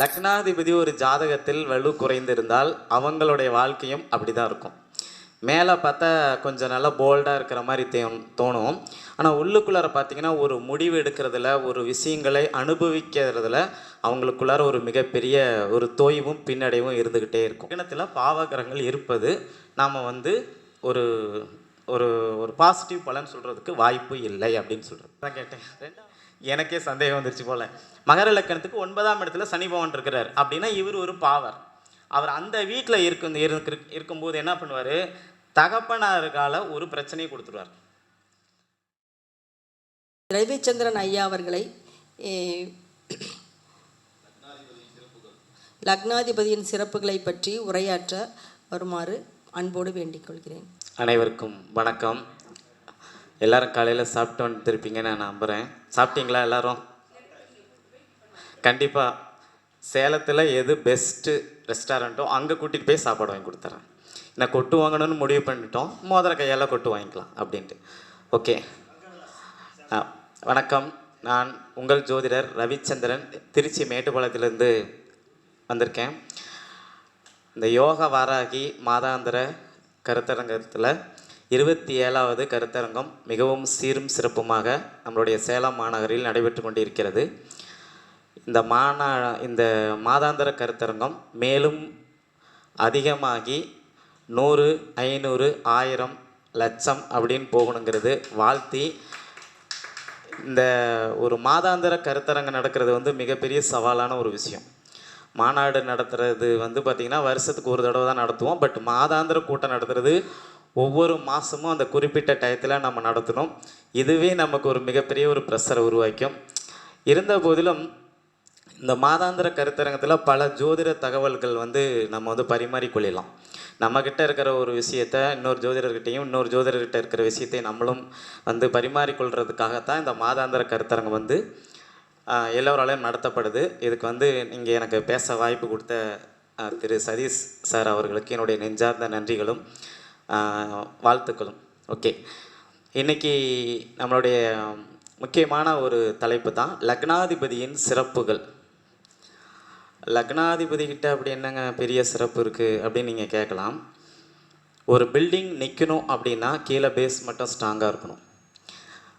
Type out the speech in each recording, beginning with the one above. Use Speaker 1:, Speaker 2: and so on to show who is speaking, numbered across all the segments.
Speaker 1: லக்னாதிபதி ஒரு ஜாதகத்தில் வலு குறைந்திருந்தால் அவங்களுடைய வாழ்க்கையும் அப்படி தான் இருக்கும். மேலே பார்த்தா கொஞ்சம் நல்லா போல்டாக இருக்கிற மாதிரி தே- தோணும். ஆனால் உள்ளுக்குள்ளார பார்த்தீங்கன்னா ஒரு முடிவு எடுக்கிறதுல ஒரு விஷயங்களை அனுபவிக்கிறதுல அவங்களுக்குள்ளார ஒரு மிகப்பெரிய ஒரு தோய்வும் பின்னடைவும் இருந்துக்கிட்டே இருக்கும். கிணத்துல பாவகிரகங்கள் இருப்பது நாம் வந்து ஒரு ஒரு ஒரு பாசிட்டிவ் பலன் சொல்கிறதுக்கு வாய்ப்பு இல்லை அப்படின்னு சொல்கிறது தான் கேட்டேன். எனக்கே சந்தேகம் வந்துருச்சு போல. மகர லக்கணத்துக்கு ஒன்பதாம் இடத்துல சனி பகவான் இருக்கிறார். அப்படின்னா இவர் ஒரு பாவர். அவர் அந்த வீட்டில் இருக்கும் இருக்கு- இருக்கும்போது என்ன பண்ணுவார்? தகப்பனாருக்கால ஒரு பிரச்சனையை கொடுத்துருவார்.
Speaker 2: ரவிச்சந்திரன் ஐயா அவர்களை லக்னாதிபதியின் சிறப்புகளை பற்றி உரையாற்ற வருமாறு அன்போடு வேண்டிக் கொள்கிறேன்.
Speaker 1: அனைவருக்கும் வணக்கம். எல்லாரும் காலையில் சாப்பிட்டு வந்துருப்பீங்கன்னு நான் நம்புகிறேன் சாப்பிட்டீங்களா எல்லாரும்? கண்டிப்பாக சேலத்தில் எது பெஸ்ட்டு ரெஸ்டாரண்ட்டோ அங்கே கூட்டிகிட்டு போய் சாப்பாடு வாங்கி கொடுத்துறேன். நான் கொட்டு வாங்கணும்னு முடிவு பண்ணிட்டோம். மோதிர கையால் கொட்டு வாங்கிக்கலாம் அப்படின்ட்டு. ஓகே வணக்கம். நான் உங்கள் ஜோதிடர் ரவிச்சந்திரன். திருச்சி மேட்டுப்பாளையத்திலேருந்து வந்திருக்கேன். இந்த யோக வாராகி மாதாந்திர கருத்தரங்கத்தில் இருபத்தி ஏழாவது கருத்தரங்கம் மிகவும் சீரும் சிறப்புமாக நம்மளுடைய சேலம் மாநகரில் நடைபெற்று கொண்டிருக்கிறது. இந்த மாநா இந்த மாதாந்திர கருத்தரங்கம் மேலும் அதிகமாகி நூறு ஐநூறு ஆயிரம் லட்சம் அப்படின்னு போகணுங்கிறது. வாழ்த்தி இந்த ஒரு மாதாந்திர கருத்தரங்கம் நடக்கிறது வந்து மிகப்பெரிய சவாலான ஒரு விஷயம். மாநாடு நடத்துகிறது வந்து பார்த்திங்கன்னா வருஷத்துக்கு ஒரு தடவை தான் நடத்துவோம். பட் மாதாந்திர கூட்டம் நடத்துகிறது ஒவ்வொரு மாதமும் அந்த குறிப்பிட்ட டயத்தில் நம்ம நடத்தணும். இதுவே நமக்கு ஒரு மிகப்பெரிய ஒரு ப்ரெஷரை உருவாக்கும் இருந்த போதிலும் இந்த மாதாந்திர கருத்தரங்கத்தில் பல ஜோதிட தகவல்கள் வந்து நம்ம வந்து பரிமாறிக்கொள்ளலாம். நம்மக்கிட்ட இருக்கிற ஒரு விஷயத்த இன்னொரு ஜோதிடர்கிட்டையும் இன்னொரு ஜோதிடர்கிட்ட இருக்கிற விஷயத்தை நம்மளும் வந்து பரிமாறிக்கொள்கிறதுக்காகத்தான் இந்த மாதாந்திர கருத்தரங்கம் வந்து எல்லோராலையும் நடத்தப்படுது. இதுக்கு வந்து நீங்கள் எனக்கு பேச வாய்ப்பு கொடுத்த திரு சதீஷ் சார் அவர்களுக்கு என்னுடைய நெஞ்சார்ந்த நன்றிகளும் வாழ்த்துக்களும். ஓகே. இன்னைக்கு நம்மளுடைய முக்கியமான ஒரு தலைப்பு தான் லக்னாதிபதியின் சிறப்புகள். லக்னாதிபதி கிட்ட அப்படி என்னங்க பெரிய சிறப்பு இருக்குது அப்படின்னு நீங்கள் கேட்கலாம். ஒரு பில்டிங் நிற்கணும் அப்படின்னா கீழே பேஸ் மட்டும் ஸ்ட்ராங்காக இருக்கணும்.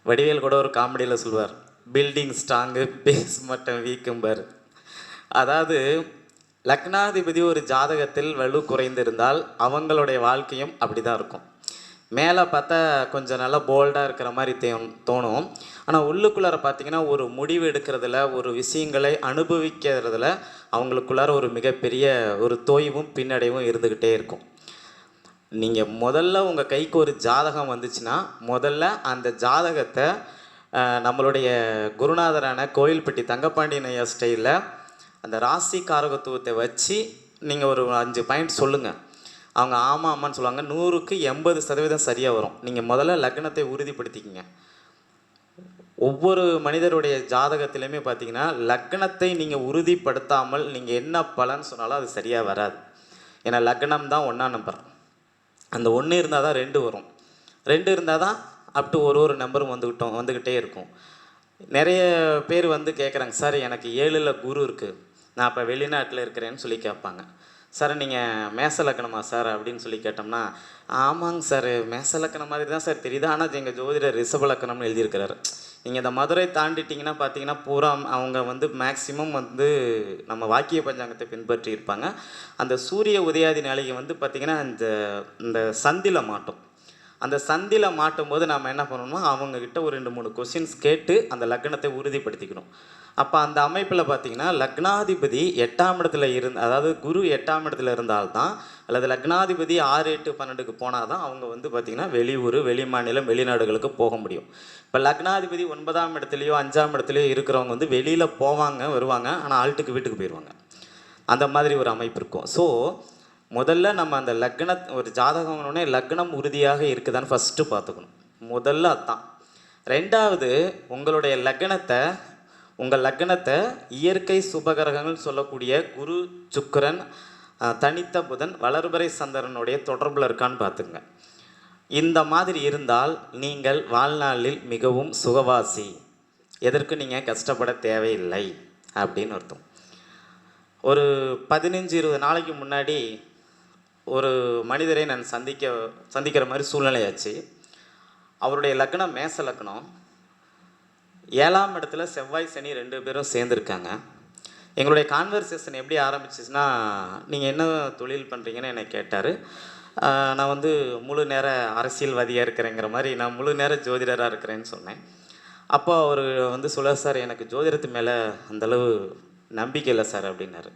Speaker 1: வடிவேல் கூட ஒரு காமெடியில் சொல்வார் பில்டிங் ஸ்ட்ராங்கு பேஸ் மட்டும் வீக்கும்பார் அதாவது லக்னாதிபதி ஒரு ஜாதகத்தில் வலு குறைந்திருந்தால் அவங்களுடைய வாழ்க்கையும் அப்படி தான் இருக்கும். மேலே பார்த்தா கொஞ்சம் நல்லா போல்டாக இருக்கிற மாதிரி தே தோணும். ஆனால் உள்ளுக்குள்ளார பார்த்தீங்கன்னா ஒரு முடிவு எடுக்கிறதுல ஒரு விஷயங்களை அனுபவிக்கிறதுல அவங்களுக்குள்ளார ஒரு மிகப்பெரிய ஒரு தோய்வும் பின்னடைவும் இருந்துக்கிட்டே இருக்கும். நீங்கள் முதல்ல உங்கள் கைக்கு ஒரு ஜாதகம் வந்துச்சுன்னா முதல்ல அந்த ஜாதகத்தை நம்மளுடைய குருநாதரான கோயில்பட்டி தங்கப்பாண்டியன் ஐயா ஸ்டைலில் அந்த ராசி காரகத்துவத்தை வச்சு நீங்கள் ஒரு அஞ்சு பாயிண்ட் சொல்லுங்கள் அவங்க ஆமாம் ஆமான்னு சொல்லுவாங்க. நூறுக்கு எண்பது சதவீதம் சரியாக வரும். நீங்கள் முதல்ல லக்னத்தை உறுதிப்படுத்திக்கிங்க. ஒவ்வொரு மனிதருடைய ஜாதகத்திலையுமே பார்த்தீங்கன்னா லக்னத்தை நீங்கள் உறுதிப்படுத்தாமல் நீங்கள் என்ன பலன் சொன்னாலும் அது சரியாக வராது. ஏன்னா லக்னம் தான் ஒன்றா நம்பர். அந்த ஒன்று இருந்தால் தான் ரெண்டு வரும். ரெண்டு இருந்தால் தான் அப் டு ஒரு ஒரு நம்பரும் வந்துக்கிட்டோம் வந்துக்கிட்டே இருக்கும். நிறைய பேர் வந்து கேட்குறாங்க சார் எனக்கு ஏழில் குரு இருக்குது நான் இப்போ வெளிநாட்டில் இருக்கிறேன்னு சொல்லி கேட்பாங்க. சார் நீங்கள் மேசலக்கணமா சார் அப்படின்னு சொல்லி கேட்டோம்னா ஆமாங்க சார் மேசலக்கணம் மாதிரி தான் சார் தெரியுது. ஆனால் எங்கள் ஜோதிடர் ரிஷபலக்கணம்னு எழுதியிருக்கிறாரு. நீங்கள் இந்த மதுரை தாண்டிட்டிங்கன்னா பார்த்தீங்கன்னா பூரா அவங்க வந்து மேக்சிமம் வந்து நம்ம வாக்கிய பஞ்சாங்கத்தை பின்பற்றி இருப்பாங்க. அந்த சூரிய உதயாதி நாளைக்கு வந்து பார்த்திங்கன்னா இந்த இந்த சந்தில மாட்டோம். அந்த சந்தியில் மாட்டும் போது நம்ம என்ன பண்ணணும்னா அவங்கக்கிட்ட ஒரு ரெண்டு மூணு கொஷின்ஸ் கேட்டு அந்த லக்னத்தை உறுதிப்படுத்திக்கணும். அப்போ அந்த அமைப்பில் பார்த்தீங்கன்னா லக்னாதிபதி எட்டாம் இடத்துல இருந்து அதாவது குரு எட்டாம் இடத்துல இருந்தால்தான் அல்லது லக்னாதிபதி ஆறு எட்டு பன்னெண்டுக்கு போனால் தான் அவங்க வந்து பார்த்திங்கன்னா வெளியூர் வெளி மாநிலம் வெளிநாடுகளுக்கு போக முடியும். இப்போ லக்னாதிபதி ஒன்பதாம் இடத்துலையோ அஞ்சாம் இடத்துலையோ இருக்கிறவங்க வந்து வெளியில் போவாங்க வருவாங்க ஆனால் ஆல்ட்டுக்கு வீட்டுக்கு போயிடுவாங்க அந்த மாதிரி ஒரு அமைப்பு இருக்கும். ஸோ முதல்ல நம்ம அந்த லக்ன ஒரு ஜாதகம்னே லக்னம் உறுதியாக இருக்குதான்னு ஃபஸ்ட்டு பார்த்துக்கணும். முதல்ல அதான். ரெண்டாவது உங்களுடைய லக்னத்தை உங்கள் லக்னத்தை இயற்கை சுபகிரகங்கள் சொல்லக்கூடிய குரு சுக்கரன் தனித்த புதன் வளர்பறை சந்திரனுடைய தொடர்பில் இருக்கான்னு பார்த்துங்க இந்த மாதிரி இருந்தால் நீங்கள் வாழ்நாளில் மிகவும் சுகவாசி. எதற்கு நீங்கள் கஷ்டப்பட தேவையில்லை? அப்படின்னு அர்த்தம். ஒரு பதினஞ்சு இருபது நாளைக்கு முன்னாடி ஒரு மனிதரை நான் சந்திக்க சந்திக்கிற மாதிரி சூழ்நிலையாச்சு. அவருடைய லக்னம் மேச லக்னம். ஏழாம் இடத்துல செவ்வாய் சனி ரெண்டு பேரும் சேர்ந்துருக்காங்க. எங்களுடைய கான்வர்சேஷன் எப்படி ஆரம்பிச்சிச்சுன்னா நீங்கள் என்ன தொழில் பண்ணுறீங்கன்னு என்னை கேட்டார். நான் வந்து முழு நேர அரசியல்வாதியாக இருக்கிறேங்கிற மாதிரி நான் முழு நேர ஜோதிடராக இருக்கிறேன்னு சொன்னேன். அப்போ அவர் வந்து சொல்ல சார் எனக்கு ஜோதிடத்து மேலே அந்தளவு நம்பிக்கை இல்லை சார் அப்படின்னாரு.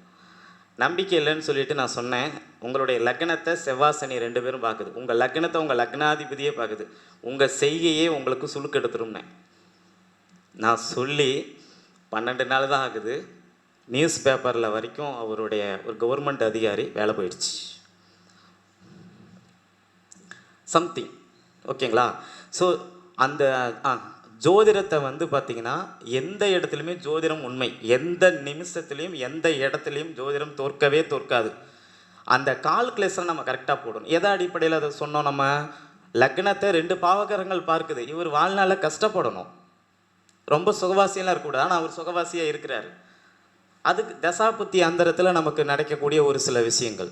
Speaker 1: நம்பிக்கை இல்லைன்னு சொல்லிட்டு நான் சொன்னேன். உங்களுடைய லக்னத்தை செவ்வாய் சனி ரெண்டு பேரும் பார்க்குது. உங்கள் லக்னத்தை உங்கள் லக்னாதிபதியே பார்க்குது. உங்கள் செய்கையே உங்களுக்கு சுழுக்கெடுத்துரும்னேன் நான் சொல்லி பன்னெண்டு நாள் தான் ஆகுது. நியூஸ் பேப்பரில் வரைக்கும் அவருடைய ஒரு கவர்மெண்ட் அதிகாரி வேலை போயிடுச்சு. சம்திங் ஓகேங்களா? ஸோ அந்த ஆ ஜோதிடத்தை வந்து பார்த்தீங்கன்னா எந்த இடத்துலையுமே ஜோதிடம் உண்மை. எந்த நிமிஷத்துலையும் எந்த இடத்துலையும் ஜோதிடம் தோற்கவே தோற்காது. அந்த கால்குலேஷனை நம்ம கரெக்டாக போடணும். எதை அடிப்படையில் அதை சொன்னோம் நம்ம? லக்னத்தை ரெண்டு பாவகரங்கள் பார்க்குது. இவர் வாழ்நாளில் கஷ்டப்படணும். ரொம்ப சுகவாசியெல்லாம் இருக்கக்கூடாது. ஆனால் அவர் சுகவாசியாக இருக்கிறாரு. அதுக்கு தசாபுத்தி அந்தரத்தில் நமக்கு நடக்கக்கூடிய ஒரு சில விஷயங்கள்.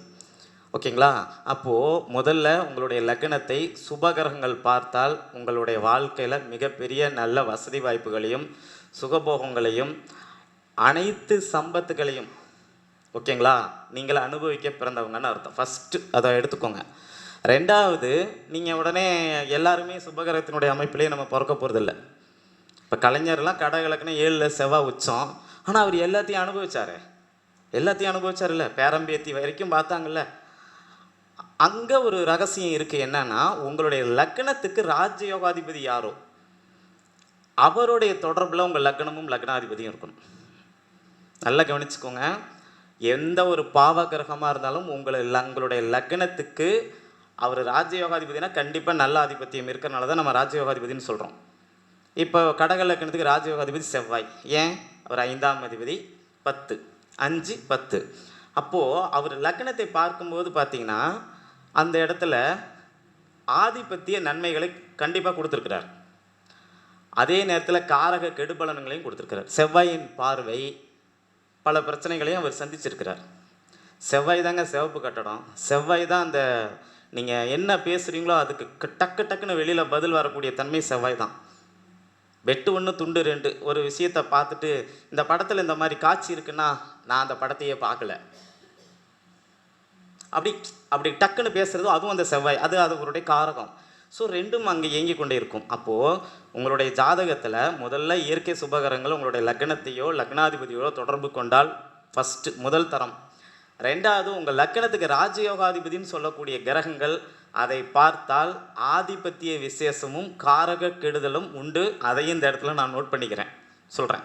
Speaker 1: ஓகேங்களா? அப்போது முதல்ல உங்களுடைய லக்னத்தை சுபகிரகங்கள் பார்த்தால் உங்களுடைய வாழ்க்கையில் மிகப்பெரிய நல்ல வசதி வாய்ப்புகளையும் சுகபோகங்களையும் அனைத்து சம்பத்துகளையும் ஓகேங்களா? நீங்கள் அனுபவிக்க பிறந்தவங்கன்னு அர்த்தம். ஃபஸ்ட்டு அதை எடுத்துக்கோங்க. ரெண்டாவது நீங்கள் உடனே எல்லாருமே சுபகரத்தினுடைய அமைப்பிலேயே நம்ம பிறக்க போகிறதில்ல இப்போ கலைஞர்லாம் கடகலக்குன்னு ஏழில் செவ்வாய் உச்சம். ஆனால் அவர் எல்லாத்தையும் அனுபவிச்சாரு. எல்லாத்தையும் அனுபவிச்சாருல்ல. பேரம்பேத்தி வரைக்கும் பார்த்தாங்கல்ல. அங்கே ஒரு ரகசியம் இருக்குது என்னன்னா உங்களுடைய லக்னத்துக்கு ராஜயோகாதிபதி யாரோ? அவருடைய தொடர்பில் உங்கள் லக்னமும் லக்னாதிபதியும் இருக்கணும். நல்லா கவனிச்சுக்கோங்க. எந்த ஒரு பாவ கிரகமாக இருந்தாலும் உங்களை உங்களுடைய லக்னத்துக்கு அவர் ராஜயோகாதிபதினா கண்டிப்பாக நல்ல ஆதிபத்தியம் இருக்கிறனால தான் நம்ம ராஜயோகாதிபதினு சொல்கிறோம் இப்போ கடக லக்னத்துக்கு ராஜயோகாதிபதி செவ்வாய். ஏன்? அவர் ஐந்தாம் அதிபதி பத்து. அஞ்சு பத்து. அப்போது அவர் லக்னத்தை பார்க்கும்போது பார்த்தீங்கன்னா அந்த இடத்துல ஆதிபத்திய நன்மைகளை கண்டிப்பாக கொடுத்துருக்கிறார். அதே நேரத்தில் காரக கெடுபலன்களையும் கொடுத்துருக்கிறார். செவ்வாயின் பார்வை பல பிரச்சனைகளையும் அவர் சந்திச்சிருக்கிறார். செவ்வாய் தாங்க சிவப்பு கட்டடம். செவ்வாய் தான் அந்த நீங்கள் என்ன பேசுகிறீங்களோ அதுக்கு டக்கு டக்குன்னு வெளியில் பதில் வரக்கூடிய தன்மை செவ்வாய் தான். வெட்டு ஒன்று துண்டு ரெண்டு ஒரு விஷயத்தை பார்த்துட்டு இந்த படத்தில் இந்த மாதிரி காட்சி இருக்குன்னா நான் அந்த படத்தையே பார்க்கல. அப்படி அப்படி டக்குன்னு பேசுகிறதோ அதுவும் அந்த செவ்வாய் அது அது அவருடைய காரகம். ஸோ ரெண்டும் அங்கே இயங்கி கொண்டே இருக்கும். அப்போது உங்களுடைய ஜாதகத்தில் முதல்ல இயற்கை சுபகரங்கள் உங்களுடைய லக்னத்தையோ லக்னாதிபதியோ தொடர்பு கொண்டால் ஃபஸ்ட்டு முதல் தரம். ரெண்டாவது உங்கள் லக்னத்துக்கு ராஜயோகாதிபதினு சொல்லக்கூடிய கிரகங்கள் அதை பார்த்தால் ஆதிபத்திய விசேஷமும் காரக கெடுதலும் உண்டு. அதையும் இந்த இடத்துல நான் நோட் பண்ணிக்கிறேன். சொல்கிறேன்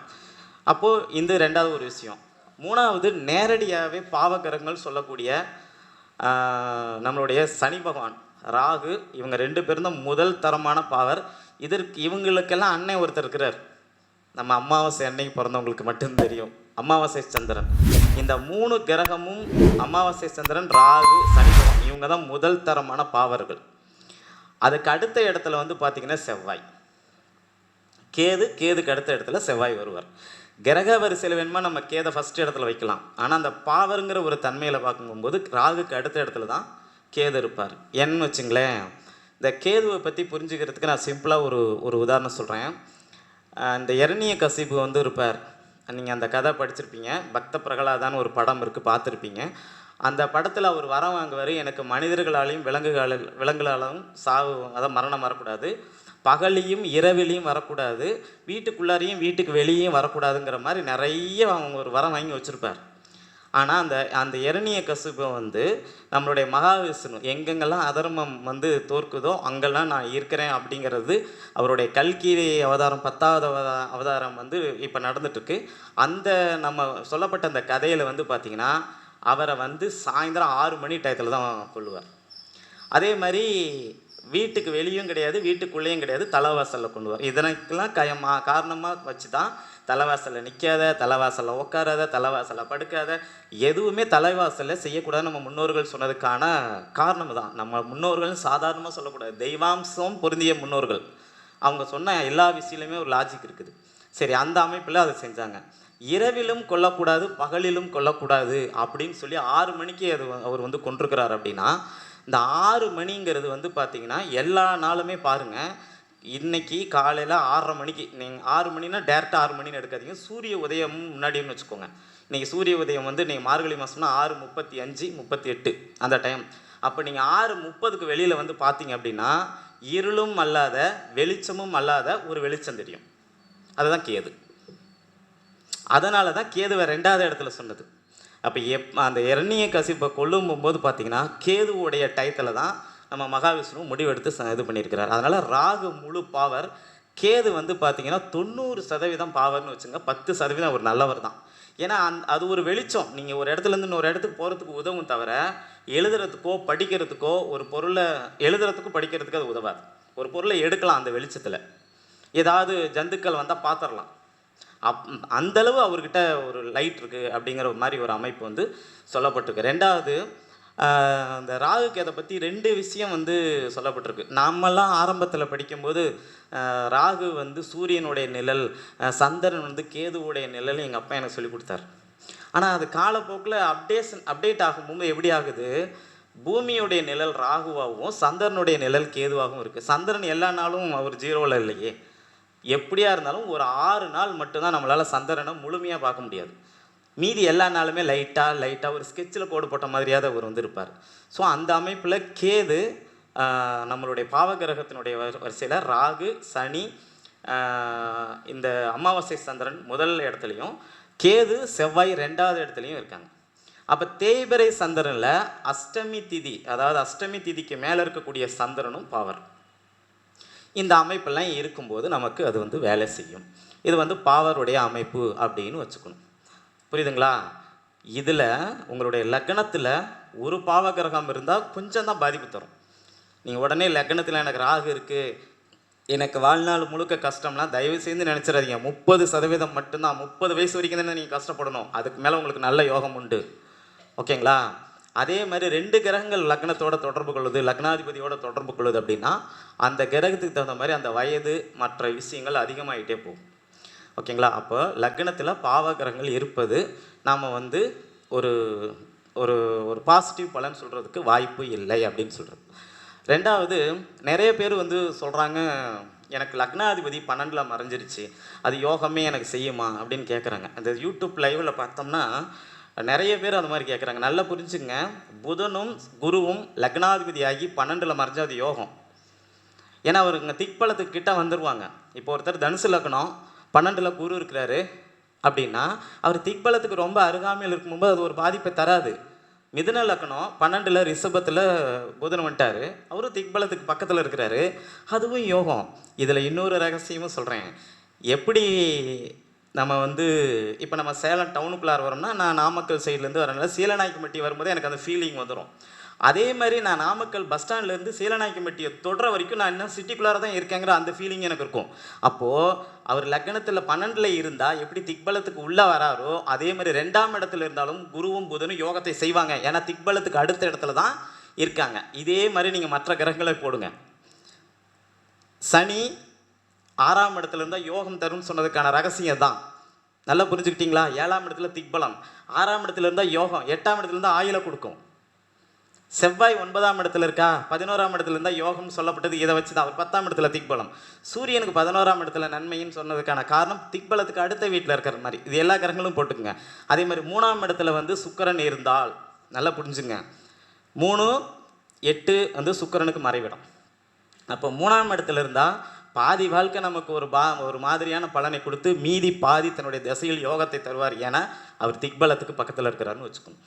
Speaker 1: அப்போது இந்த ரெண்டாவது ஒரு விஷயம். மூணாவது நேரடியாகவே பாவகிரகங்கள் சொல்லக்கூடிய நம்மளுடைய சனி பகவான். ராகு இவங்க ரெண்டு பேரும் தான் முதல் தரமான பாவர் இதற்கு இவங்களுக்கெல்லாம் அண்ணன் ஒருத்தர் இருக்கிறார். நம்ம அமாவாசை அன்னைக்கு பிறந்தவங்களுக்கு மட்டும் தெரியும். அமாவாசை சந்திரன். இந்த மூணு கிரகமும் அமாவாசை சந்திரன் ராகு சனி இவங்க தான் முதல் தரமான பாவர்கள் அதுக்கு அடுத்த இடத்துல வந்து பார்த்திங்கன்னா செவ்வாய். கேது கேதுக்கு அடுத்த இடத்துல செவ்வாய் வருவார். கிரக வரிசையில் வேணுமா நம்ம கேதை ஃபஸ்ட் இடத்துல வைக்கலாம். ஆனால் அந்த பாவருங்கிற ஒரு தன்மையில் பார்க்கும்போது ராகுக்கு அடுத்த இடத்துல தான் கேது இருப்பார். ஏன்னு வச்சுங்களேன். இந்த கேதுவை பற்றி புரிஞ்சுக்கிறதுக்கு நான் சிம்பிளாக ஒரு ஒரு உதாரணம் சொல்கிறேன் இந்த இரணிய கசிப்பு வந்து இருப்பார். நீங்கள் அந்த கதை படிச்சிருப்பீங்க. பக்த பிரகலாதான்னு ஒரு படம் இருக்குது பார்த்துருப்பீங்க. அந்த படத்தில் அவர் வரம் வாங்குவார். எனக்கு மனிதர்களாலையும் விலங்குகள் விலங்குகளாலும் சாவு அதான் மரணம் வரக்கூடாது. பகலையும் இரவிலையும் வரக்கூடாது. வீட்டுக்குள்ளாரையும் வீட்டுக்கு வெளியும் வரக்கூடாதுங்கிற மாதிரி நிறைய அவங்க ஒரு வரம் வாங்கி வச்சுருப்பார். ஆனால் அந்த அந்த இரணிய கசுப்பை வந்து நம்மளுடைய மகாவிஷ்ணு எங்கெங்கெல்லாம் அதர்மம் வந்து தோற்குதோ அங்கெல்லாம் நான் இருக்கிறேன் அப்படிங்கிறது அவருடைய கல்கீரை அவதாரம் பத்தாவது அவதா அவதாரம் வந்து இப்போ நடந்துட்டுருக்கு. அந்த நம்ம சொல்லப்பட்ட அந்த கதையில் வந்து பார்த்திங்கன்னா அவரை வந்து சாயந்தரம் ஆறு மணி டயத்தில் தான் கொள்ளுவார் அதே மாதிரி வீட்டுக்கு வெளியும் கிடையாது வீட்டுக்குள்ளேயும் கிடையாது தலைவாசலில் கொண்டு வர இதனைக்கெல்லாம் கயமா காரணமாக வச்சு தான் தலைவாசலில் நிற்காத தலைவாசலில் உட்காராத தலைவாசலில் படுக்காத எதுவுமே தலைவாசலில் செய்யக்கூடாது நம்ம முன்னோர்கள் சொன்னதுக்கான காரணம் தான் நம்ம முன்னோர்கள் சாதாரணமாக சொல்லக்கூடாது. தெய்வாம்சம் பொருந்திய முன்னோர்கள். அவங்க சொன்ன எல்லா விஷயத்துலையுமே ஒரு லாஜிக் இருக்குது. சரி அந்த அமைப்பில் அதை செஞ்சாங்க. இரவிலும் கொல்லக்கூடாது பகலிலும் கொல்லக்கூடாது அப்படின்னு சொல்லி ஆறு மணிக்கு அது அவர் வந்து கொண்டிருக்கிறார் அப்படின்னா இந்த ஆறு மணிங்கிறது வந்து பார்த்திங்கன்னா எல்லா நாளுமே பாருங்கள் இன்னைக்கு காலையில் ஆறரை மணிக்கு நீங்கள் ஆறு மணினா டேரெக்டாக ஆறு மணின்னு எடுக்காதீங்க. சூரிய உதயம் முன்னாடின்னு வச்சுக்கோங்க. இன்றைக்கி சூரிய உதயம் வந்து நீங்கள் மார்கழி மாதம்னா ஆறு முப்பத்தி அஞ்சு முப்பத்தி எட்டு அந்த டைம் அப்போ நீங்கள் ஆறு முப்பதுக்கு வெளியில் வந்து பார்த்தீங்க அப்படின்னா இருளும் அல்லாத வெளிச்சமும் அல்லாத ஒரு வெளிச்சம் தெரியும். அதுதான் கேது. அதனால தான் கேதுவை ரெண்டாவது இடத்துல சொன்னது. அப்போ எப் அந்த இரணிய கசிப்பை கொல்லும் போது பார்த்தீங்கன்னா கேதுவுடைய டயத்தில் தான் நம்ம மகாவிஷ்ணு முடிவெடுத்து ச- இது பண்ணியிருக்கிறார். அதனால் ராகு முழு பாவர் கேது வந்து பார்த்தீங்கன்னா தொண்ணூறு சதவீதம் பாவர்னு வச்சுங்க. பத்து சதவீதம் ஒரு நல்லவர் தான். ஏன்னா அந் அது ஒரு வெளிச்சம். நீங்கள் ஒரு இடத்துலேருந்து இன்னொரு இடத்துக்கு போகிறதுக்கு உதவும் தவிர எழுதுறதுக்கோ படிக்கிறதுக்கோ ஒரு பொருளை எழுதுறதுக்கும் படிக்கிறதுக்கு அது உதவாது. ஒரு பொருளை எடுக்கலாம் அந்த வெளிச்சத்தில். ஏதாவது ஜந்துக்கள் வந்தால் பார்த்துடலாம் அப் அந்தளவு அவர்கிட்ட ஒரு லைட் இருக்குது அப்படிங்கிற ஒரு மாதிரி ஒரு அமைப்பு வந்து சொல்லப்பட்டிருக்கு. ரெண்டாவது அந்த ராகு கேதை பற்றி ரெண்டு விஷயம் வந்து சொல்லப்பட்டிருக்கு. நாமெல்லாம் ஆரம்பத்தில் படிக்கும்போது ராகு வந்து சூரியனுடைய நிழல் சந்திரன் வந்து கேதுவுடைய நிழல் எங்கள் அப்பா எனக்கு சொல்லி கொடுத்தாரு. ஆனால் அது காலப்போக்கில் அப்டேஷன் அப்டேட் ஆகும்போது எப்படி ஆகுது? பூமியுடைய நிழல் ராகுவாகவும் சந்திரனுடைய நிழல் கேதுவாகவும் இருக்குது சந்திரன் எல்லா நாளும் அவர் ஜீரோவில் இல்லையே. எப்படியா இருந்தாலும் ஒரு ஆறு நாள் மட்டும்தான் நம்மளால் சந்திரனை முழுமையாக பார்க்க முடியாது. மீதி எல்லா நாளுமே லைட்டாக லைட்டாக ஒரு ஸ்கெட்சில் கோடு போட்ட மாதிரியாவது அவர் வந்து இருப்பார் ஸோ அந்த அமைப்பில் கேது நம்மளுடைய பாவகிரகத்தினுடைய வரிசையில் ராகு சனி இந்த அமாவாசை சந்திரன் முதல் இடத்துலையும் கேது செவ்வாய் ரெண்டாவது இடத்துலையும் இருக்காங்க. அப்போ தேய்பிரை சந்திரனில் அஷ்டமி திதி அதாவது அஷ்டமி திதிக்கு மேலே இருக்கக்கூடிய சந்திரனும் பவர். இந்த அமைப்பெல்லாம் இருக்கும்போது நமக்கு அது வந்து வேலை செய்யும். இது வந்து பாவருடைய அமைப்பு அப்படின்னு வச்சுக்கணும். புரியுதுங்களா? இதில் உங்களுடைய லக்னத்தில் ஒரு பாவகிரகம் இருந்தால் கொஞ்சம் தான் பாதிப்பு தரும். நீங்கள் உடனே லக்னத்தில் எனக்கு ராகு இருக்குது எனக்கு வாழ்நாள் முழுக்க கஷ்டம்னா தயவு செய்து நினச்சிடாதீங்க. முப்பது சதவீதம் மட்டும்தான் முப்பது வயசு வரைக்கும் தானே நீங்கள் கஷ்டப்படணும். அதுக்கு மேலே உங்களுக்கு நல்ல யோகம் உண்டு. ஓகேங்களா? அதே மாதிரி ரெண்டு கிரகங்கள் லக்னத்தோட தொடர்பு கொள்ளுது லக்னாதிபதியோட தொடர்பு கொள்ளுது அப்படின்னா அந்த கிரகத்துக்கு தகுந்த மாதிரி அந்த வயது மற்ற விஷயங்கள் அதிகமாகிட்டே போகும். ஓகேங்களா? அப்போ லக்னத்தில் பாவகிரகங்கள் இருப்பது நாம் வந்து ஒரு ஒரு ஒரு பாசிட்டிவ் பலன் சொல்கிறதுக்கு வாய்ப்பு இல்லை அப்படின்னு சொல்கிறது ரெண்டாவது நிறைய பேர் வந்து சொல்கிறாங்க எனக்கு லக்னாதிபதி பன்னெண்டில் மறைஞ்சிருச்சு அது யோகமே எனக்கு செய்யுமா அப்படின்னு கேட்குறாங்க அந்த யூடியூப் லைவில் பார்த்தோம்னா நிறைய பேர் அந்த மாதிரி கேட்குறாங்க நல்லா புரிஞ்சுங்க புதனும் குருவும் லக்னாதிபதியாகி பன்னெண்டில் மறைஞ்சா அது யோகம். ஏன்னா அவருங்க திக்பலத்துக்கிட்ட வந்துடுவாங்க இப்போ ஒருத்தர் தனுசு லக்னம் பன்னெண்டில் குரு இருக்கிறாரு அப்படின்னா அவர் திக்பலத்துக்கு ரொம்ப அருகாமையில் இருக்கும்போது அது ஒரு பாதிப்பை தராது. மிதுன லக்னம் பன்னெண்டில் ரிஷபத்தில் புதன் வந்துட்டாரு. அவரும் திக்பலத்துக்கு பக்கத்தில் இருக்கிறாரு. அதுவும் யோகம். இதில் இன்னொரு ரகசியமும் சொல்கிறேன் எப்படி நம்ம வந்து இப்போ நம்ம சேலம் டவுனுக்குள்ளார் வரோம்னா நான் நாமக்கல் சைட்லேருந்து வரனால சீலநாய்க்குமட்டி வரும்போது எனக்கு அந்த ஃபீலிங் வந்துடும் அதே மாதிரி நான் நாமக்கல் பஸ் ஸ்டாண்ட்லேருந்து சீலநாயக்கம்பட்டியை தொடர வரைக்கும் நான் இன்னும் சிட்டிக்குள்ளார தான் இருக்கேங்கிற அந்த ஃபீலிங் எனக்கு இருக்கும். அப்போது அவர் லக்னத்தில் பன்னெண்டில் இருந்தால் எப்படி திக்பலத்துக்கு உள்ளே வராரோ அதே மாதிரி ரெண்டாம் இடத்துல இருந்தாலும் குருவும் புதனும் யோகத்தை செய்வாங்க. ஏன்னா திக்பலத்துக்கு அடுத்த இடத்துல தான் இருக்காங்க. இதே மாதிரி நீங்கள் மற்ற கிரகங்களை போடுங்க. சனி ஆறாம் இடத்துல இருந்தால் யோகம் தரும்னு சொன்னதுக்கான ரகசியம் தான் நல்லா புரிஞ்சுக்கிட்டீங்களா? ஏழாம் இடத்துல திக்பலம். ஆறாம் இடத்துல இருந்தால் யோகம். எட்டாம் இடத்துல இருந்தால் ஆயுளை கொடுக்கும். செவ்வாய் ஒன்பதாம் இடத்துல இருக்கா? பதினோராம் இடத்துல இருந்தால் யோகம் சொல்லப்பட்டது. இதை வச்சு தான் அவர் பத்தாம் இடத்துல திக்பலம். சூரியனுக்கு பதினோராம் இடத்துல நன்மைன்னு சொன்னதுக்கான காரணம் திக்பலத்துக்கு அடுத்த வீட்டில் இருக்கிற மாதிரி. இது எல்லா கிரகங்களும் போட்டுக்குங்க. அதே மாதிரி மூணாம் இடத்துல வந்து சுக்கரன் இருந்தால் நல்லா புரிஞ்சுங்க. மூணு எட்டு வந்து சுக்கரனுக்கு மறைவிடும். அப்போ மூணாம் இடத்துல இருந்தால் பாதி வாழ்க்கை நமக்கு ஒரு பா ஒரு மாதிரியான பலனை கொடுத்து மீதி பாதி தன்னுடைய திசையில் யோகத்தை தருவார். ஏன்னா அவர் திக்பலத்துக்கு பக்கத்தில் இருக்கிறாருன்னு வச்சுக்கணும்.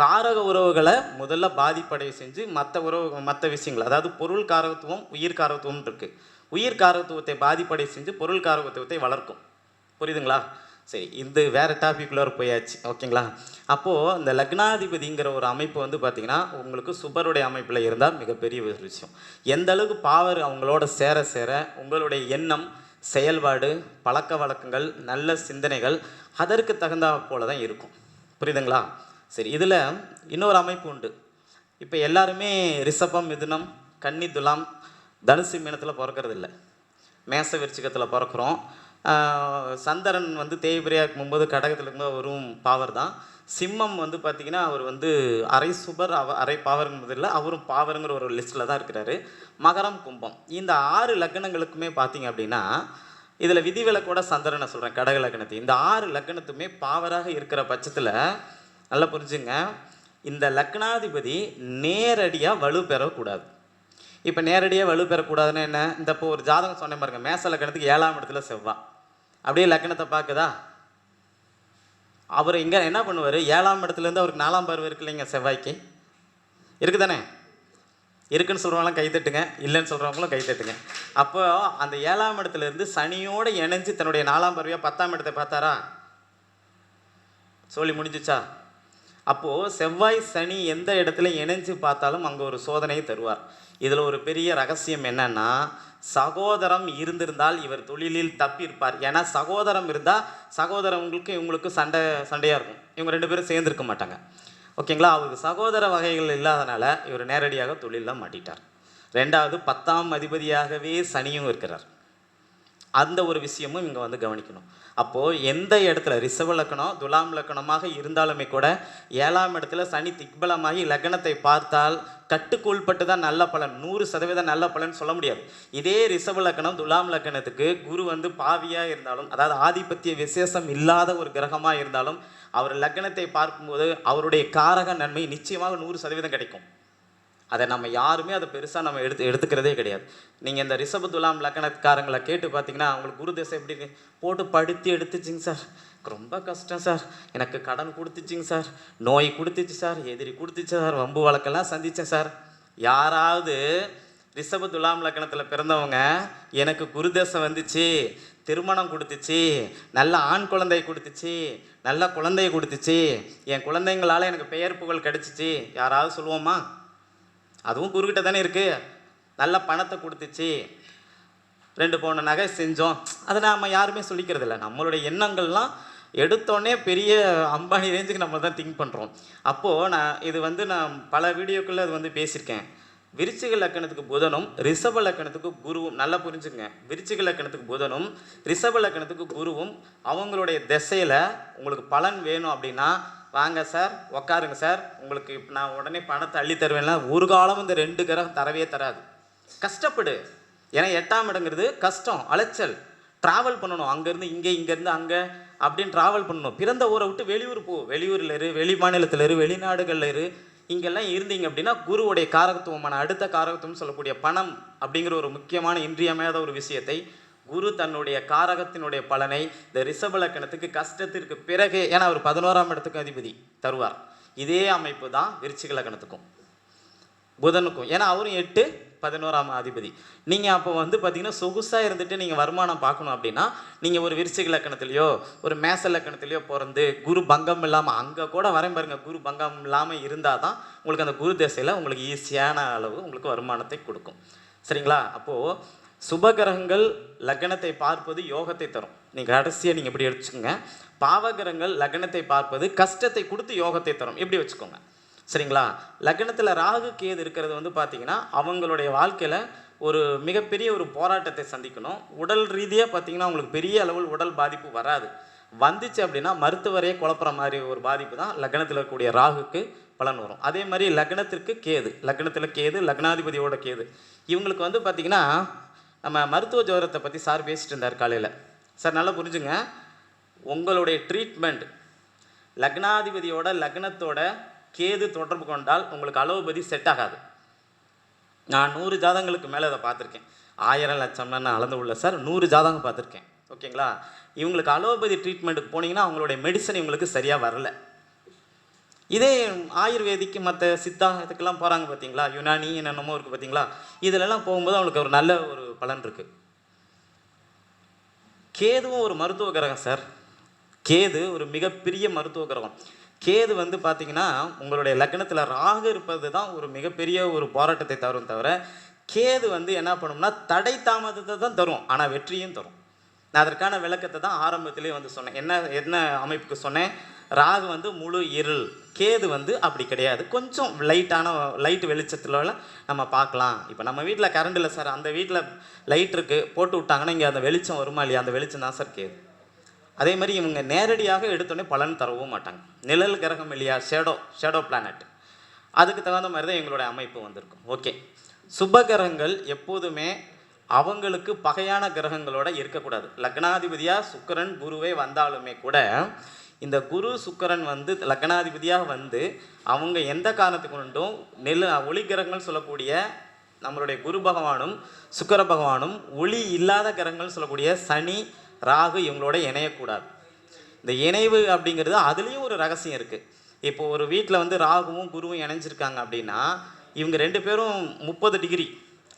Speaker 1: காரக உறவுகளை முதல்ல பாதிப்படைய செஞ்சு மற்ற உறவு மற்ற விஷயங்கள் அதாவது பொருள் காரகத்துவம் உயிர் காரகத்துவம் இருக்குது உயிர் காரகத்துவத்தை பாதிப்படை செஞ்சு பொருள் காரகத்துவத்தை வளர்க்கும். புரியுதுங்களா? சரி இந்த வேறு டாபிக்குள்ளார போயாச்சு. ஓகேங்களா? அப்போது இந்த லக்னாதிபதிங்கிற ஒரு அமைப்பு வந்து பார்த்திங்கன்னா உங்களுக்கு சுபருடைய அமைப்பில் இருந்தால் மிகப்பெரிய ஒரு விஷயம். எந்த அளவுக்கு பாவர் அவங்களோட சேர சேர உங்களுடைய எண்ணம் செயல்பாடு பழக்க வழக்கங்கள் நல்ல சிந்தனைகள் அதற்கு தகுந்தா போல தான் இருக்கும். புரியுதுங்களா? சரி இதில் இன்னொரு அமைப்பு உண்டு. இப்போ எல்லாருமே ரிஷபம் மிதுனம் கன்னி துலாம் தனுசு மீனத்தில் பிறக்கிறது இல்லை மேச விருச்சிகத்தில் பிறக்கிறோம். சந்திரன் வந்து தேய்பிரியாக இருக்கும்போது கடகத்தில் இருக்கும்போது வரும் பாவர் தான். சிம்மம் வந்து பார்த்திங்கன்னா அவர் வந்து அரை சுபர் அவ அரை இல்லை அவரும் பாவருங்கிற ஒரு லிஸ்ட்டில் தான் இருக்கிறாரு. மகரம் கும்பம். இந்த ஆறு லக்னங்களுக்குமே பார்த்திங்க அப்படின்னா இதில் விதிவிலக்கோட சந்திரனை சொல்கிறேன் கடக லக்னத்தை. இந்த ஆறு லக்னத்துமே பாவராக இருக்கிற பட்சத்தில் நல்லா புரிஞ்சுங்க. இந்த லக்னாதிபதி நேரடியாக வலு பெறக்கூடாது. இப்போ நேரடியாக வலு பெறக்கூடாதுன்னு என்ன? இந்த இப்போ ஒரு ஜாதகம் சொன்னேன் பாருங்க மேச லக்னத்துக்கு ஏழாம் இடத்துல செவ்வாய் அப்படியே லக்னத்தை பார்க்குதா? அவர் இங்கே என்ன பண்ணுவார்? ஏழாம் இடத்துலேருந்து அவருக்கு நாலாம் பருவம் இருக்கு இல்லைங்க செவ்வாய்க்கு. இருக்குதானே? இருக்குன்னு சொல்கிறவங்களாம் கைத்தட்டுங்க இல்லைன்னு சொல்கிறவங்களும் கைத்தட்டுங்க அப்போது அப்போ அந்த ஏழாம் இடத்துலேருந்து சனியோடு இணைஞ்சு தன்னுடைய நாலாம் பருவியாக பத்தாம் இடத்தை பார்த்தாரா? சொல்லி முடிஞ்சுச்சா? அப்போது செவ்வாய் சனி எந்த இடத்துல இணைஞ்சு பார்த்தாலும் அங்கே ஒரு சோதனையை தருவார். இதில் ஒரு பெரிய ரகசியம் என்னன்னா சகோதரம் இருந்திருந்தால் இவர் தொழிலில் தப்பியிருப்பார். ஏன்னா சகோதரம் இருந்தால் சகோதரவங்களுக்கு இவங்களுக்கு சண்டை சண்டையாக இருக்கும். இவங்க ரெண்டு பேரும் சேர்ந்துருக்க மாட்டாங்க. ஓகேங்களா? அவருக்கு சகோதர வகைகள் இல்லாதனால இவர் நேரடியாக தொழிலில் மாட்டிட்டார். ரெண்டாவது பத்தாம் அதிபதியாகவே சனியும் இருக்கிறார். அந்த ஒரு விஷயமும் இங்கே வந்து கவனிக்கணும். அப்போது எந்த இடத்துல ரிஷப லக்கணம் துலாம் லக்கணமாக இருந்தாலுமே கூட ஏழாம் இடத்துல சனி திக்பலமாகி லக்னத்தை பார்த்தால் கட்டுக்குள்பட்டு தான் நல்ல பலன் நூறு சதவீதம் நல்ல பலன் சொல்ல முடியாது. இதே ரிஷப லக்கணம் துலாம் லக்கணத்துக்கு குரு வந்து பாவியாக இருந்தாலும் அதாவது ஆதிபத்திய விசேஷம் இல்லாத ஒரு கிரகமாக இருந்தாலும் அவர் லக்னத்தை பார்க்கும்போது அவருடைய காரக நன்மை நிச்சயமாக நூறு சதவீதம் கிடைக்கும். அதை நம்ம யாருமே அதை பெருசாக நம்ம எடுத்து எடுத்துக்கிறதே கிடையாது. நீங்கள் இந்த ரிஷப துலாம் லக்கணக்காரங்களை கேட்டு பார்த்தீங்கன்னா அவங்களுக்கு குரு தசை எப்படி போட்டு படுத்தி எடுத்துச்சிங்க சார். ரொம்ப கஷ்டம் சார். எனக்கு கடன் கொடுத்துச்சிங்க சார். நோய் கொடுத்துச்சு சார். எதிரி கொடுத்துச்சு சார். வம்பு வழக்கெல்லாம் சந்தித்தேன் சார். யாராவது ரிஷப துலாம் லக்கணத்தில் பிறந்தவங்க எனக்கு குருதேசம் வந்துச்சு திருமணம் கொடுத்துச்சு நல்ல ஆண் குழந்தை கொடுத்துச்சு நல்ல குழந்தைய கொடுத்துச்சு என் குழந்தைங்களால் எனக்கு பெயர் புகழ் கிடச்சிச்சு. யாராவது சொல்லுவோமா? அதுவும் குருக்கிட்ட தானே இருக்குது நல்ல பணத்தை கொடுத்துச்சு. ரெண்டு பவுன் நகை செஞ்சோம். அதை நாம் யாருமே சொல்லிக்கிறது இல்லை. நம்மளுடைய எண்ணங்கள்லாம் எடுத்தோடனே பெரிய அம்பானி ரேஞ்சுக்கு நம்ம தான் திங்க் பண்ணுறோம் அப்போது நான் இது வந்து நான் பல வீடியோக்குள்ளே அது வந்து பேசியிருக்கேன். விருச்சிக லக்கணத்துக்கு புதனும் ரிஷப லக்கணத்துக்கு குருவும் நல்லா புரிஞ்சுங்க விருச்சிக லக்கணத்துக்கு புதனும் ரிஷப லக்கணத்துக்கு குருவும் அவங்களுடைய திசையில் உங்களுக்கு பலன் வேணும் அப்படின்னா வாங்க சார் உக்காருங்க சார். உங்களுக்கு இப்போ நான் உடனே பணத்தை அள்ளி தருவேன்னா ஒரு காலம் இந்த ரெண்டு கிரகம் தரவே தராது. கஷ்டப்படு. ஏன்னா எட்டாம் இடங்கிறது கஷ்டம் அலைச்சல். ட்ராவல் பண்ணணும். அங்கேருந்து இங்கே இங்கேருந்து அங்கே அப்படின்னு ட்ராவல் பண்ணணும். பிறந்த ஊரை விட்டு வெளியூர் போ. வெளியூரில் இரு வெளி மாநிலத்தில் இரு வெளிநாடுகளில் இரு. இங்கெல்லாம் இருந்தீங்க அப்படின்னா குருவுடைய காரகத்துவமான அடுத்த காரகத்துவம் சொல்லக்கூடிய பணம் அப்படிங்கிற ஒரு முக்கியமான இன்றியமையாத ஒரு விஷயத்தை குரு தன்னுடைய காரகத்தினுடைய பலனை இந்த ரிஷப லக்கணத்துக்கு கஷ்டத்திற்கு பிறகு ஏன்னா அவர் பதினோராம் இடத்துக்கும் அதிபதி தருவார். இதே அமைப்பு தான் விருச்சிக லக்கணத்துக்கும் புதனுக்கும். ஏன்னா அவரும் எட்டு பதினோராம் அதிபதி. நீங்கள் அப்போ வந்து பார்த்தீங்கன்னா சொகுசாக இருந்துட்டு நீங்கள் வருமானம் பார்க்கணும் அப்படின்னா நீங்கள் ஒரு விருச்சிக லக்கணத்துலையோ ஒரு மேச லக்கணத்துலையோ பிறந்து குரு பங்கம் இல்லாமல் அங்கே கூட வரேன் பாருங்கள் குரு பங்கம் இல்லாமல் இருந்தால் தான் உங்களுக்கு அந்த குரு திசையில் உங்களுக்கு ஈஸியான அளவு உங்களுக்கு வருமானத்தை கொடுக்கும். சரிங்களா? அப்போது சுபகிரகங்கள் லக்னத்தை பார்ப்பது யோகத்தை தரும். நீங்கள் கடைசியாக நீங்கள் இப்படி வச்சுக்கோங்க பாவகிரகங்கள் லக்னத்தை பார்ப்பது கஷ்டத்தை கொடுத்து யோகத்தை தரும். இப்படி வச்சுக்கோங்க. சரிங்களா? லக்னத்தில் ராகு கேது இருக்கிறது வந்து பார்த்தீங்கன்னா அவங்களுடைய வாழ்க்கையில் ஒரு மிகப்பெரிய ஒரு போராட்டத்தை சந்திக்கணும். உடல் ரீதியாக பார்த்தீங்கன்னா அவங்களுக்கு பெரிய அளவில் உடல் பாதிப்பு வராது. வந்துச்சு அப்படின்னா மருத்துவரையே குழப்புற மாதிரி ஒரு பாதிப்பு தான் லக்னத்தில் இருக்கக்கூடிய ராகுக்கு பலன் வரும். அதே மாதிரி லக்னத்திற்கு கேது. லக்னத்தில் கேது லக்னாதிபதியோட கேது. இவங்களுக்கு வந்து பார்த்திங்கன்னா நம்ம மருத்துவ ஜோரத்தை பற்றி சார் பேசிட்டு இருந்தார் காலையில். சார் நல்லா புரிஞ்சுங்க. உங்களுடைய ட்ரீட்மெண்ட் லக்னாதிபதியோட லக்னத்தோட கேது தொடர்பு கொண்டால் உங்களுக்கு அலோபதி செட் ஆகாது. நான் நூறு ஜாதகங்களுக்கு மேலே அதை பார்த்துருக்கேன். ஆயிரம் லட்சம்னா நான் அளந்து உள்ள சார். நூறு ஜாதகம் பார்த்துருக்கேன். ஓகேங்களா? இவங்களுக்கு அலோபதி ட்ரீட்மெண்ட்டுக்கு போனீங்கன்னா அவங்களுடைய மெடிசன் இவங்களுக்கு சரியாக வரல. இதே ஆயுர்வேதிக்கு மற்ற சித்தா இதுக்கெல்லாம் போகிறாங்க பார்த்தீங்களா யுனானி என்னென்னமோ இருக்குது பார்த்தீங்களா இதிலெல்லாம் போகும்போது அவங்களுக்கு ஒரு நல்ல ஒரு பலன் இருக்குது கேதுவும் ஒரு மருத்துவ கிரகம் சார். கேது ஒரு மிகப்பெரிய மருத்துவ கிரகம். கேது வந்து பார்த்தீங்கன்னா உங்களுடைய லக்னத்தில் ராகு இருப்பது தான் ஒரு மிகப்பெரிய ஒரு போராட்டத்தை தரும் தவிர கேது வந்து என்ன பண்ணும்னா தடை தாமதத்தை தான் தரும் ஆனால் வெற்றியும் தரும். நான் அதற்கான விளக்கத்தை தான் ஆரம்பத்திலே வந்து சொன்னேன். என்ன என்ன அமைப்புக்கு சொன்னேன்? ராகு வந்து முழு இருள் கேது வந்து அப்படி கிடையாது. கொஞ்சம் லைட்டான லைட் வெளிச்சத்தில் நம்ம பார்க்கலாம். இப்போ நம்ம வீட்டில் கரண்ட் இல்லை சார் அந்த வீட்டில் லைட் இருக்குது போட்டு விட்டாங்கன்னா இங்கே அந்த வெளிச்சம் வருமா இல்லையா? அந்த வெளிச்சம் தான் சார் கேது. அதே மாதிரி இவங்க நேரடியாக எடுத்தோடனே பலன் தரவும் மாட்டாங்க. நிழல் கிரகம் இல்லையா? ஷேடோ ஷேடோ பிளானட் அதுக்கு தகுந்த மாதிரி தான் எங்களுடைய அமைப்பு வந்திருக்கும். ஓகே சுப கிரகங்கள் எப்போதுமே அவங்களுக்கு பகையான கிரகங்களோட இருக்கக்கூடாது. லக்னாதிபதியாக சுக்கிரன் குருவே வந்தாலுமே கூட இந்த குரு சுக்கரன் வந்து லக்னாதிபதியாக வந்து அவங்க எந்த காரணத்துக்கு கொண்டும் நெல் ஒளி கிரகங்கள் சொல்லக்கூடிய நம்மளுடைய குரு பகவானும் சுக்கர பகவானும் ஒளி இல்லாத கிரகங்கள் சொல்லக்கூடிய சனி ராகு இவங்களோட இணையக்கூடாது. இந்த இணைவு அப்படிங்கிறது அதுலேயும் ஒரு ரகசியம் இருக்குது இப்போ ஒரு வீட்டில் வந்து ராகுவும் குருவும் இணைஞ்சிருக்காங்க அப்படின்னா இவங்க ரெண்டு பேரும் முப்பது டிகிரி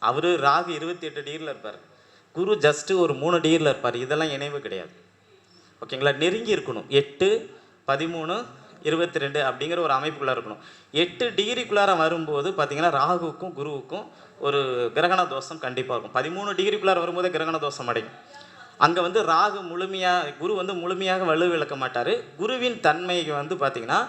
Speaker 1: அவர் ராகு இருபத்தி எட்டு டிகிரியில் இருப்பார். குரு ஜஸ்ட்டு ஒரு மூணு டிகிரியில் இருப்பார். இதெல்லாம் இணைவு கிடையாது. ஓகேங்களா? நெருங்கி இருக்கணும். எட்டு பதிமூணு இருபத்தி ரெண்டு அப்படிங்கிற ஒரு அமைப்புக்குள்ளே இருக்கணும். எட்டு டிகிரிக்குள்ளார வரும்போது பார்த்தீங்கன்னா ராகுவுக்கும் குருவுக்கும் ஒரு கிரகண தோஷம் கண்டிப்பாக இருக்கும். பதிமூணு டிகிரிக்குள்ளார வரும்போதே கிரகண தோஷம் அடையும். அங்கே வந்து ராகு முழுமையாக குரு வந்து முழுமையாக வலுவிழக்க மாட்டார். குருவின் தன்மைக்கு வந்து பார்த்திங்கன்னா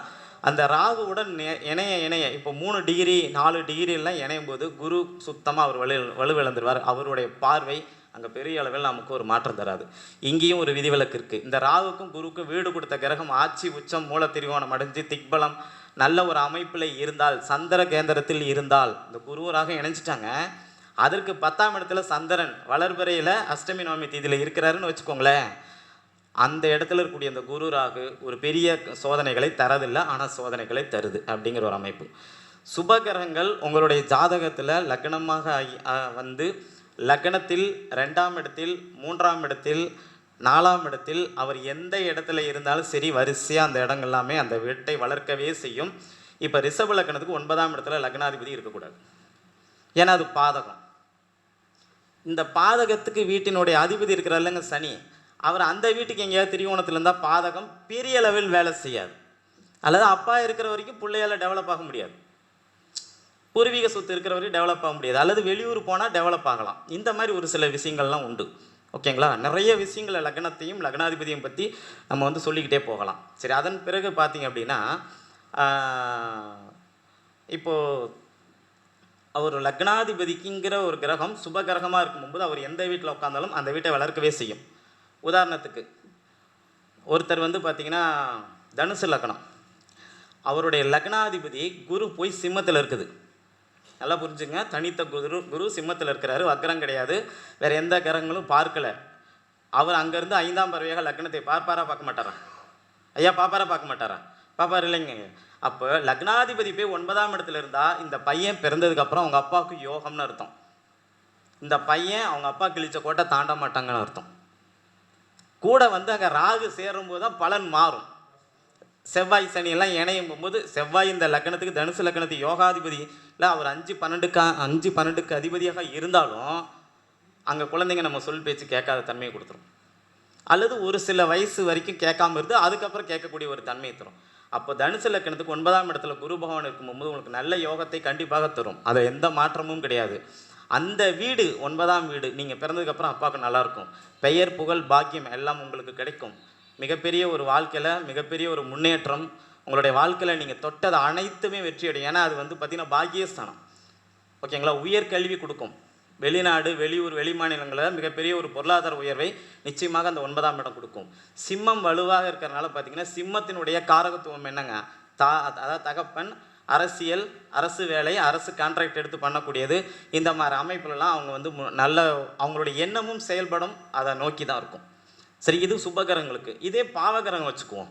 Speaker 1: அந்த ராகுவுடன் இணைய இணைய இப்போ மூணு டிகிரி நாலு டிகிரிலாம் இணையும் போது குரு சுத்தமாக அவர் வலு வலுவிழந்துருவார் அவருடைய பார்வை அங்கே பெரிய அளவில் நமக்கு ஒரு மாற்றம் தராது. இங்கேயும் ஒரு விதிவிலக்கு இருக்குது இந்த ராகுக்கும் குருவுக்கும் வீடு கொடுத்த கிரகம் ஆட்சி உச்சம் மூல அடைஞ்சு திக்பலம் நல்ல ஒரு அமைப்பில் இருந்தால் சந்திர கேந்திரத்தில் இருந்தால் இந்த குருவராக இணைஞ்சிட்டாங்க. அதற்கு பத்தாம் இடத்துல சந்திரன் வளர்பிறையில் அஷ்டமி நவமி தீதியில் இருக்கிறாருன்னு வச்சுக்கோங்களேன். அந்த இடத்துல இருக்கக்கூடிய அந்த குரு ராகு ஒரு பெரிய சோதனைகளை தரதில்லை ஆனால் சோதனைகளை தருது அப்படிங்கிற ஒரு அமைப்பு. சுபகிரகங்கள் உங்களுடைய ஜாதகத்தில் லக்னமாக ஆகி- வந்து லக்னத்தில் ரெண்டாம் இடத்தில் மூன்றாம் இடத்தில் நாலாம் இடத்தில் அவர் எந்த இடத்துல இருந்தாலும் சரி வரிசையாக அந்த இடங்கள் எல்லாமே அந்த வீட்டை வளர்க்கவே செய்யும். இப்போ ரிஷப லக்னத்துக்கு ஒன்பதாம் இடத்துல லக்னாதிபதி இருக்கக்கூடாது. ஏன்னா அது பாதகம். இந்த பாதகத்துக்கு வீட்டினுடைய அதிபதி இருக்கிறார் சனி அவர் அந்த வீட்டுக்கு எங்கேயாவது திரிகோணத்தில் இருந்தால் பாதகம் பெரிய அளவில் வேலை செய்யாது. அல்லது அப்பா இருக்கிற வரைக்கும் பிள்ளையால் டெவலப் ஆக முடியாது. பூர்வீக சொத்து இருக்கிற வரைக்கும் டெவலப் ஆக முடியாது. அல்லது வெளியூர் போனால் டெவலப் ஆகலாம். இந்த மாதிரி ஒரு சில விஷயங்கள்லாம் உண்டு. ஓகேங்களா? நிறைய விஷயங்களை லக்னத்தையும் லக்னாதிபதியும் பற்றி நம்ம வந்து சொல்லிக்கிட்டே போகலாம். சரி அதன் பிறகு பார்த்தீங்க அப்படின்னா இப்போது இப்போ அவர் லக்னாதிபதிக்குங்கிற ஒரு கிரகம் சுப கிரகமாக இருக்கும்போது அவர் எந்த வீட்டில் உட்காந்தாலும் அந்த வீட்டை வளர்க்கவே செய்யும். உதாரணத்துக்கு ஒருத்தர் வந்து பார்த்திங்கன்னா தனுசு லக்னம். அவருடைய லக்னாதிபதி குரு போய் சிம்மத்தில் இருக்குது. நல்லா புரிஞ்சுங்க. தனித்த குரு குரு சிம்மத்தில் இருக்கிறாரு. வக்கரம் கிடையாது. வேற எந்த கிரகங்களும் பார்க்கல. அவர் அங்கேருந்து ஐந்தாம் பறவையாக லக்னத்தை பார்ப்பாரா பார்க்க மாட்டாரா? ஐயா பார்ப்பாரா பார்க்க மாட்டாரா? பாப்பார் இல்லைங்க. அப்போ லக்னாதிபதி போய் ஒன்பதாம் இடத்துல இருந்தால் இந்த பையன் பிறந்ததுக்கப்புறம் அவங்க அப்பாவுக்கு யோகம்னு அர்த்தம். இந்த பையன் அவங்க அப்பா கிழிச்ச கோட்டை தாண்ட மாட்டாங்கன்னு அர்த்தம். கூட வந்து அங்கே ராகு சேரும்போது தான் பலன் மாறும். செவ்வாய் சனி எல்லாம் இணையும் போது செவ்வாய் இந்த லக்னத்துக்கு தனுசு லக்னத்துக்கு யோகாதிபதி இல்லை அவர் அஞ்சு பன்னெண்டுக்கு அஞ்சு பன்னெண்டுக்கு அதிபதியாக இருந்தாலும் அங்கே குழந்தைங்க நம்ம சொல் பேச்சு கேட்காத தன்மையை கொடுத்துரும். அல்லது ஒரு சில வயசு வரைக்கும் கேட்காம இருந்து அதுக்கப்புறம் கேட்கக்கூடிய ஒரு தன்மையை தரும். அப்போ தனுசு லக்கணத்துக்கு ஒன்பதாம் இடத்துல குரு பகவான் இருக்கும்போது உங்களுக்கு நல்ல யோகத்தை கண்டிப்பாக தரும். அது எந்த மாற்றமும் கிடையாது. அந்த வீடு ஒன்பதாம் வீடு நீங்கள் பிறந்ததுக்கப்புறம் அப்பாவுக்கு நல்லாயிருக்கும் பெயர் புகழ் பாக்கியம் எல்லாம் உங்களுக்கு கிடைக்கும். மிகப்பெரிய ஒரு வாழ்க்கையில் மிகப்பெரிய ஒரு முன்னேற்றம். உங்களுடைய வாழ்க்கையில் நீங்கள் தொட்டது அனைத்துமே வெற்றி அடையும் ஏன்னா அது வந்து பார்த்திங்கன்னா பாக்கியஸ்தானம். ஓகேங்களா? உயர்கல்வி கொடுக்கும். வெளிநாடு வெளியூர் வெளி மாநிலங்களில் மிகப்பெரிய ஒரு பொருளாதார உயர்வை நிச்சயமாக அந்த ஒன்பதாம் இடம் கொடுக்கும். சிம்மம் வலுவாக இருக்கிறனால பார்த்தீங்கன்னா சிம்மத்தினுடைய காரகத்துவம் என்னங்க? தா அதாவது தகப்பன் அரசியல் அரசு வேலை அரசு கான்ட்ராக்ட் எடுத்து பண்ணக்கூடியது. இந்த மாதிரி அமைப்புலலாம் அவங்க வந்து மு- நல்ல அவங்களுடைய எண்ணமும் செயல்படும். அதை நோக்கி தான் இருக்கும். சரி இது சுபகரங்களுக்கு. இதே பாவகரங்க வச்சுக்குவோம்.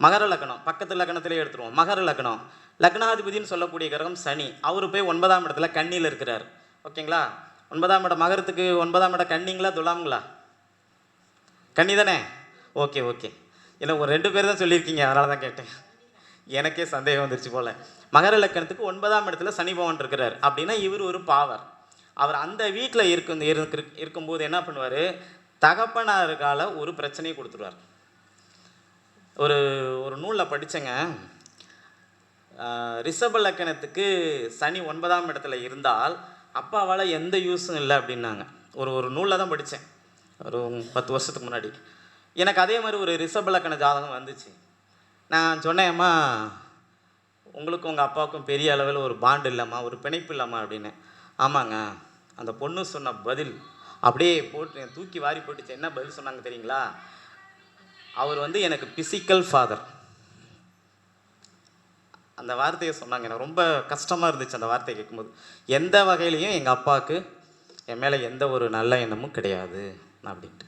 Speaker 1: மகர லக்னம் பக்கத்து லக்னத்திலே எடுத்துருவோம். மகர லக்னம். லக்னாதிபதினு சொல்லக்கூடிய கிரகம் சனி. அவர் போய் ஒன்பதாம் இடத்துல கண்ணியில் இருக்கிறார். ஓகேங்களா? ஒன்பதாம் இடம் மகரத்துக்கு ஒன்பதாம் இடம் கண்ணிங்களா துலாம்ங்களா? கண்ணி தானே? Okay okay. இல்லை ஒரு ரெண்டு பேர் தான் சொல்லியிருக்கீங்க அதனால தான் கேட்டேன். எனக்கே சந்தேகம் வந்துருச்சு போல. மகர லக்கணத்துக்கு ஒன்பதாம் இடத்துல சனி பவன் இருக்கிறார். அப்படின்னா இவர் ஒரு பாவர். அவர் அந்த வீட்டில் இருக்கும் இருக்கு- இருக்கும்போது என்ன பண்ணுவார்? தகப்பனாருக்கால ஒரு பிரச்சனையை கொடுத்துருவார். ஒரு ஒரு நூலில் படித்தேங்க ரிஷப லக்கணத்துக்கு சனி ஒன்பதாம் இடத்துல இருந்தால் அப்பாவால் எந்த யூஸும் இல்லை அப்படின்னாங்க. ஒரு ஒரு நூலில் தான் படித்தேன் ஒரு பத்து வருஷத்துக்கு முன்னாடி. எனக்கு அதே மாதிரி ஒரு ரிஷபலக்கண ஜாதகம் வந்துச்சு. நான் சொன்னேம்மா உங்களுக்கும் உங்கள் அப்பாவுக்கும் பெரிய அளவில் ஒரு பாண்டு இல்லைம்மா ஒரு பிணைப்பு இல்லைம்மா அப்படின்னு. ஆமாங்க. அந்த பொண்ணு சொன்ன பதில் அப்படியே போட்டு தூக்கி வாரி போட்டுச்சு. என்ன பதில் சொன்னாங்க தெரியுங்களா? அவர் வந்து எனக்கு பிசிக்கல் ஃபாதர் அந்த வார்த்தையை சொன்னாங்க. எனக்கு ரொம்ப கஷ்டமாக இருந்துச்சு அந்த வார்த்தையை கேட்கும்போது. எந்த வகையிலையும் எங்கள் அப்பாவுக்கு என் மேலே எந்த ஒரு நல்ல எண்ணமும் கிடையாது அப்படின்ட்டு.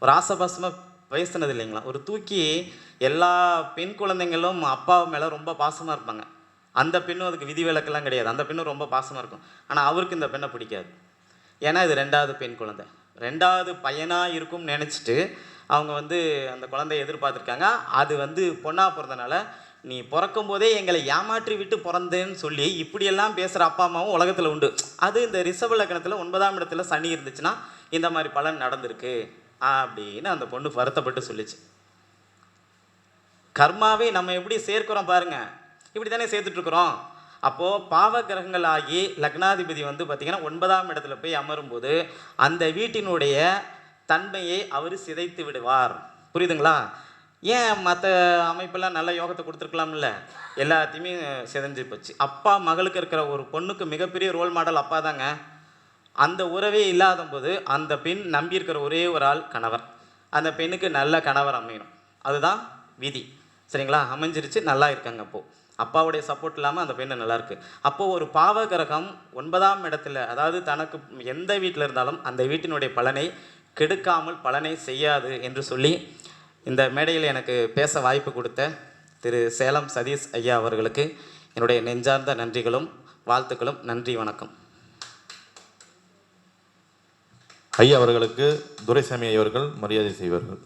Speaker 1: ஒரு ஆசைபாசமாக பேசினது இல்லைங்களா? ஒரு தூக்கி எல்லா பெண் குழந்தைங்களும் அப்பா மேலே ரொம்ப பாசமாக இருப்பாங்க. அந்த பெண்ணும் அதுக்கு விதிவிலக்கெல்லாம் கிடையாது. அந்த பெண்ணும் ரொம்ப பாசமாக இருக்கும். ஆனால் அவருக்கு இந்த பெண்ணை பிடிக்காது. ஏன்னா இது ரெண்டாவது பெண் குழந்தை. ரெண்டாவது பையனாக இருக்கும்னு நினச்சிட்டு அவங்க வந்து அந்த குழந்தைய எதிர்பார்த்துருக்காங்க. அது வந்து பொண்ணாக பிறந்தனால நீ பிறக்கும் போதே எங்களை ஏமாற்றி விட்டு பிறந்தேன்னு சொல்லி இப்படியெல்லாம் பேசுகிற அப்பா அம்மாவும் உலகத்தில் உண்டு. அது இந்த ரிஷப லக்கணத்தில் ஒன்பதாம் இடத்துல சனி இருந்துச்சுன்னா இந்த மாதிரி பலன் நடந்திருக்கு அப்படின்னு அந்த பொண்ணு வருத்தப்பட்டு சொல்லிச்சு. கர்மாவே நம்ம எப்படி சேர்க்கிறோம் பாருங்கள் இப்படி தானே சேர்த்துட்ருக்குறோம் அப்போது பாவ கிரகங்கள் ஆகி லக்னாதிபதி வந்து பார்த்திங்கன்னா ஒன்பதாம் இடத்துல போய் அமரும்போது அந்த வீட்டினுடைய தன்மையை அவர் சிதைத்து விடுவார். புரியுதுங்களா? ஏன் மற்ற அமைப்பெல்லாம் நல்ல யோகத்தை கொடுத்துருக்கலாம்ல? எல்லாத்தையுமே சிதைஞ்சு போச்சு. அப்பா மகளுக்கு இருக்கிற ஒரு பொண்ணுக்கு மிகப்பெரிய ரோல் மாடல் அப்பா தாங்க அந்த உறவே இல்லாத போது அந்த பெண் நம்பியிருக்கிற ஒரே ஒரு ஆள் கணவர். அந்த பெண்ணுக்கு நல்ல கணவர் அமையணும். அதுதான் விதி. சரிங்களா? அமைஞ்சிருச்சு நல்லா இருக்காங்க அப்போது அப்பாவுடைய சப்போர்ட் இல்லாமல் அந்த பெண்ணு நல்லாயிருக்கு அப்போது ஒரு பாவ கிரகம் ஒன்பதாம் இடத்துல அதாவது தனக்கு எந்த வீட்டில் இருந்தாலும் அந்த வீட்டினுடைய பலனை கெடுக்காமல் பலனை செய்யாது என்று சொல்லி இந்த மேடையில் எனக்கு பேச வாய்ப்பு கொடுத்த திரு சேலம் சதீஷ் ஐயா அவர்களுக்கு என்னுடைய நெஞ்சார்ந்த நன்றிகளும் வாழ்த்துக்களும் நன்றி வணக்கம்.
Speaker 3: ஐயா அவர்களுக்கு துரைசாமி ஐயவர்கள் மரியாதை செய்வார்கள்.